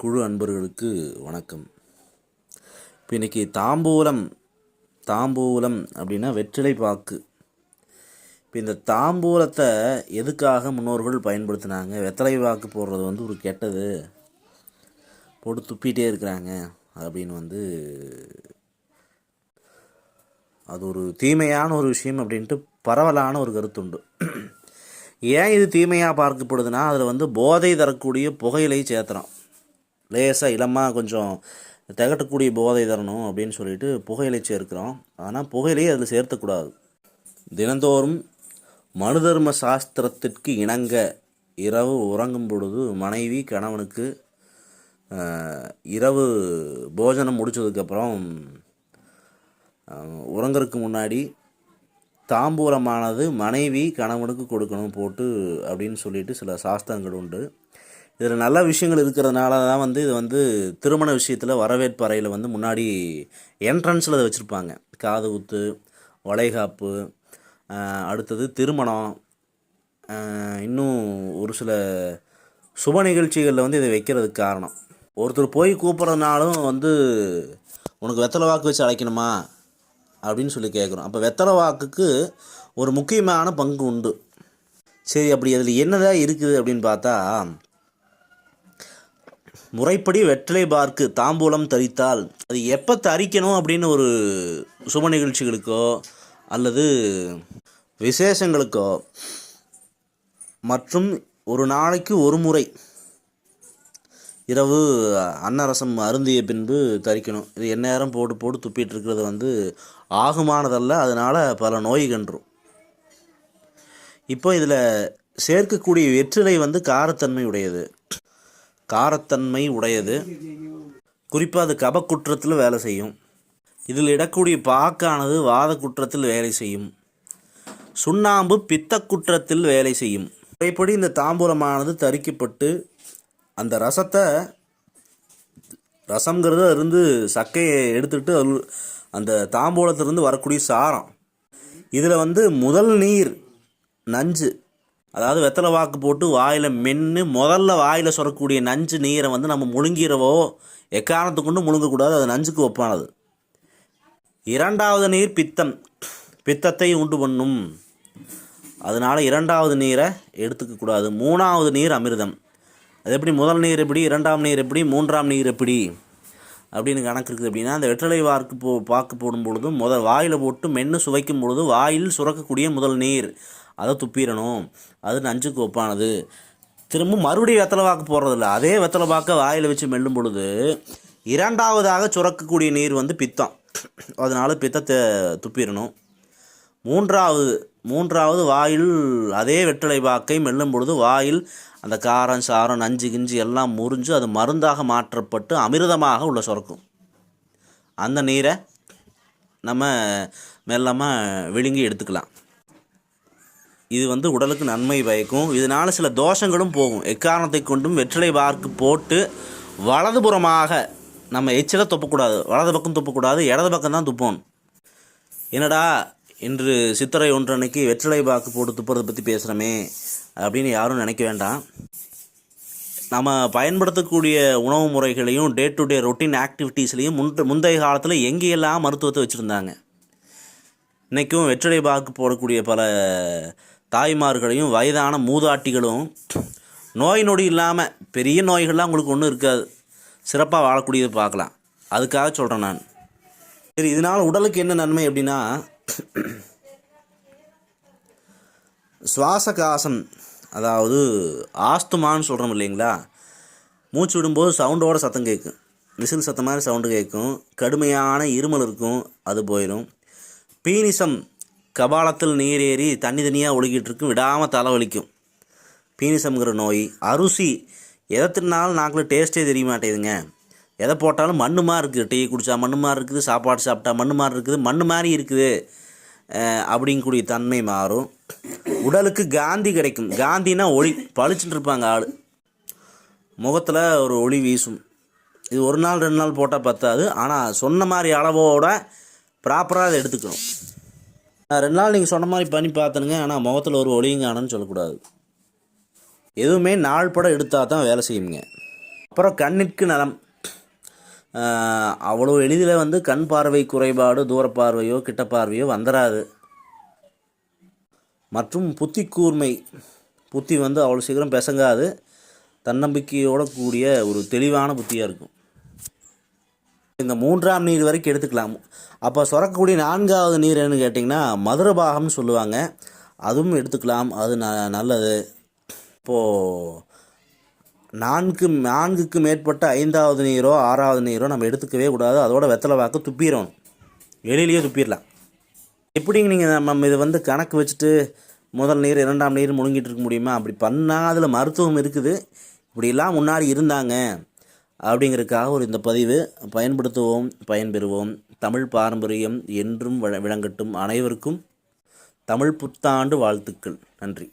குழு அன்பர்களுக்கு வணக்கம். இப்போ இன்றைக்கி தாம்பூலம் தாம்பூலம் அப்படின்னா வெற்றிலை பாக்கு. இப்போ இந்த தாம்பூலத்தை எதுக்காக முன்னோர்கள் பயன்படுத்தினாங்க? வெத்தலை பாக்கு போடுறது வந்து ஒரு கெட்டது. போட்டு துப்பிகிட்டே இருக்கிறாங்க அப்படின்னு வந்து அது ஒரு தீமையான ஒரு விஷயம் அப்படின்ட்டு பரவலான ஒரு கருத்துண்டு. ஏன் இது தீமையாக பார்க்கப்படுதுன்னா அதில் வந்து போதை தரக்கூடிய புகையிலை சேர்த்துறோம். லேசாக இளமாக கொஞ்சம் திகட்டக்கூடிய போதை தரணும் அப்படின்னு சொல்லிட்டு புகையிலை சேர்க்கிறோம் ஆனால் புகையிலையே அதில் சேர்த்தக்கூடாது. தினந்தோறும் மனுதர்ம சாஸ்திரத்திற்கு இணங்க இரவு உறங்கும் பொழுது மனைவி கணவனுக்கு இரவு போஜனம் முடித்ததுக்கப்புறம் உறங்குறதுக்கு முன்னாடி தாம்பூலமானது மனைவி கணவனுக்கு கொடுக்கணும் போட்டு அப்படின்னு சொல்லிட்டு சில சாஸ்திரங்கள் உண்டு. இதில் நல்ல விஷயங்கள் இருக்கிறதுனால தான் வந்து இது வந்து திருமண விஷயத்தில் வரவேற்பு அறையில் வந்து முன்னாடி என்ட்ரன்ஸில் அதை வச்சுருப்பாங்க. காது குத்து வளைகாப்பு அடுத்தது திருமணம் இன்னும் ஒரு சில சுப நிகழ்ச்சிகளில் வந்து இதை வைக்கிறதுக்கு காரணம். ஒருத்தர் போய் கூப்பிட்றதுனாலும் வந்து உனக்கு வெத்தலை வாக்கு வச்சு அழைக்கணுமா? அப்படின்னு சொல்லி கேட்குறோம். அப்போ வெத்தலை வாக்குக்கு ஒரு முக்கியமான பங்கு உண்டு. சரி அப்படி அதில் என்னதான் இருக்குது அப்படின்னு பார்த்தா முறைப்படி வெற்றிலை பார்க்கு தாம்பூலம் தரித்தால் அது எப்போ தரிக்கணும் அப்படின்னு ஒரு சுப நிகழ்ச்சிகளுக்கோ அல்லது விசேஷங்களுக்கோ மற்றும் ஒரு நாளைக்கு ஒரு முறை இரவு அன்னரசம் அருந்திய பின்பு தரிக்கணும். இது எந்நேரம் போட்டு போட்டு துப்பிட்டு இருக்கிறது வந்து ஆகுமானதல்ல. அதனால் பல நோய் கன்றும். இப்போ இதில் சேர்க்கக்கூடிய வெற்றிலை வந்து காரத்தன்மை உடையது காரத்தன்மை உடையது. குறிப்பாக அது கபக்குற்றத்தில் வேலை செய்யும். இதில் இடக்கூடிய பாக்கானது வாத குற்றத்தில் வேலை செய்யும். சுண்ணாம்பு பித்த குற்றத்தில் வேலை செய்யும். முறைப்படி இந்த தாம்பூலமானது தரிக்கப்பட்டு அந்த ரசத்தை ரசம்ங்கிறது இருந்து சக்கையை எடுத்துட்டு அது அந்த தாம்பூலத்திலிருந்து வரக்கூடிய சாரம். இதில் வந்து முதல் நீர் நஞ்சு. அதாவது வெத்தலை வாக்கு போட்டு வாயில் மென்று முதல்ல வாயில் சுரக்கக்கூடிய நஞ்சு நீரை வந்து நம்ம முழுங்கிறவோ எக்காரணத்து கொண்டு முழுங்கக்கூடாது. அது நஞ்சுக்கு ஒப்பானது. இரண்டாவது நீர் பித்தம். பித்தத்தை உண்டு பண்ணும். அதனால் இரண்டாவது நீரை எடுத்துக்கக்கூடாது மூணாவது நீர் அமிர்தம். அது எப்படி? முதல் நீர் எப்படி? இரண்டாம் நீர் எப்படி? மூன்றாம் நீர் எப்படி? அப்படின்னு கணக்கு இருக்குது அப்படின்னா அந்த வெற்றிலை வாக்கு போ பாக்கு போடும் பொழுது முதல் வாயில் போட்டு மென்று சுவைக்கும் பொழுது வாயில் சுரக்கக்கூடிய முதல் நீர். அதை துப்பிடணும். அது நஞ்சுக்கு ஒப்பானது. திரும்ப மறுபடியும் வெத்தலை வாக்கு போடுறதில்ல. அதே வெத்தலை வாக்கை வாயில் வச்சு மெல்லும் பொழுது இரண்டாவதாக சுரக்கக்கூடிய நீர் வந்து பித்தம். அதனால் பித்தத்தை துப்பிடணும். மூன்றாவது மூன்றாவது வாயில் அதே வெற்றிலை பாக்கை மெல்லும் பொழுது வாயில் அந்த காரம் சாரம் நஞ்சு கிஞ்சு எல்லாம் முறிஞ்சு அது மருந்தாக மாற்றப்பட்டு அமிர்தமாக உள்ள சுரக்கும். அந்த நீரை நம்ம மெல்லமாக விழுங்கி எடுத்துக்கலாம். இது வந்து உடலுக்கு நன்மை பயக்கும். இதனால் சில தோஷங்களும் போகும். எக்காரணத்தை கொண்டும் வெற்றிலை பார்க்கு போட்டு வலதுபுறமாக நம்ம எச்சில துப்பக்கூடாது. வலது பக்கம் துப்பக்கூடாது இடது பக்கம் தான் துப்பணும் என்னடா இன்று சித்திரை ஒன்றன்னைக்கு வெற்றிலை பாக்கு போட்டு துப்புறதை பற்றி பேசுகிறோமே அப்படின்னு யாரும் நினைக்க வேண்டாம். நம்ம பயன்படுத்தக்கூடிய உணவு முறைகளையும் டே டு டே ரொட்டீன் ஆக்டிவிட்டீஸ்லையும் முன் முந்தைய காலத்தில் எங்கேயெல்லாம் மருத்துவத்தை வச்சுருந்தாங்க? இன்றைக்கும் வெற்றிலை பாக்கு போடக்கூடிய பல தாய்மார்களையும் வயதான மூதாட்டிகளும் நோய் நொடி இல்லாமல் பெரிய நோய்கள்லாம் உங்களுக்கு ஒன்றும் இருக்காது. சிறப்பாக வாழக்கூடியதை பார்க்கலாம். அதுக்காக சொல்கிறேன் நான். சரி இதனால் உடலுக்கு என்ன நன்மை அப்படின்னா சுவாசகாசம் அதாவது ஆஸ்துமான்னு சொல்கிறோம் இல்லைங்களா? மூச்சு விடும்போது சவுண்டோட சத்தம் கேட்கும். விசில் சத்தம் மாதிரி சவுண்டு கேட்கும். கடுமையான இருமல் இருக்கும் அது போயிடும் பீனிசம் கபாலத்தில் நீரேறி தண்ணி தனியாக ஒழுகிட்டு இருக்கும் விடாமல் தலைவலிக்கும். பீனிசம்ங்கிற நோய். அரிசி எதை தின்னாலும் நாக்கில் டேஸ்ட்டே தெரிய மாட்டேதுங்க எதை போட்டாலும் மண்ணு மாதிரி இருக்குது. டீ குடித்தா மண்ணு மாதிரி இருக்குது சாப்பாடு சாப்பிட்டா மண்ணு மாதிரி இருக்குது மண்ணு மாதிரி இருக்குது. அப்படிங்கக்கூடிய தன்மை மாறும். உடலுக்கு காந்தி கிடைக்கும். காந்தினா ஒளி பளிச்சுட்டு இருப்பாங்க ஆள். முகத்தில் ஒரு ஒளி வீசும். இது ஒரு நாள் ரெண்டு நாள் போட்டால் பத்தாது. ஆனால் சொன்ன மாதிரி அளவோட ப்ராப்பராக அதை எடுத்துக்கணும். நான் ரெண்டு நாள் நீங்கள் சொன்ன மாதிரி பண்ணி பார்த்தனுங்க. ஆனால் முகத்தில் ஒரு ஒளியும் காணும்னு சொல்லக்கூடாது. எதுவுமே நாள் படம் எடுத்தால் தான் வேலை செய்யுங்க. அப்புறம் கண்ணிற்கு நலம். அவ்வளோ எளிதில் வந்து கண் பார்வை குறைபாடு தூர பார்வையோ கிட்ட பார்வையோ வந்துடாது மற்றும் புத்தி கூர்மை. புத்தி வந்து அவ்வளோ சீக்கிரம் பெசங்காது. தன்னம்பிக்கையோட கூடிய ஒரு தெளிவான புத்தியாக இருக்கும். இந்த மூன்றாம் நீர் வரைக்கும் எடுத்துக்கலாம். அப்போ சுரக்கக்கூடிய நான்காவது நீர் என்னன்னு கேட்டிங்கன்னா மதுரபாகம்னு சொல்லுவாங்க. அதுவும் எடுத்துக்கலாம். அது ந நல்லது. இப்போது நான்கு நான்குக்கு மேற்பட்ட ஐந்தாவது நீரோ ஆறாவது நீரோ நம்ம எடுத்துக்கவே கூடாது. அதோட வெத்தலை வாக்கு துப்பிடணும் வெளியிலேயே துப்பிடலாம் எப்படிங்க நீங்கள் நம்ம இதை வந்து கணக்கு வச்சுட்டு முதல் நீர் இரண்டாம் நீர் முழுங்கிட்டு இருக்க முடியுமா? அப்படி பண்ணால் அதில் மருத்துவம் இருக்குது. இப்படிலாம் முன்னாடி இருந்தாங்க. அப்படிங்கிறதுக்காக ஒரு இந்த பதிவு பயன்படுத்துவோம் பயன்பெறுவோம். தமிழ் பாரம்பரியம் என்றும் வழ- விளங்கட்டும் அனைவருக்கும் தமிழ் புத்தாண்டு வாழ்த்துக்கள். நன்றி.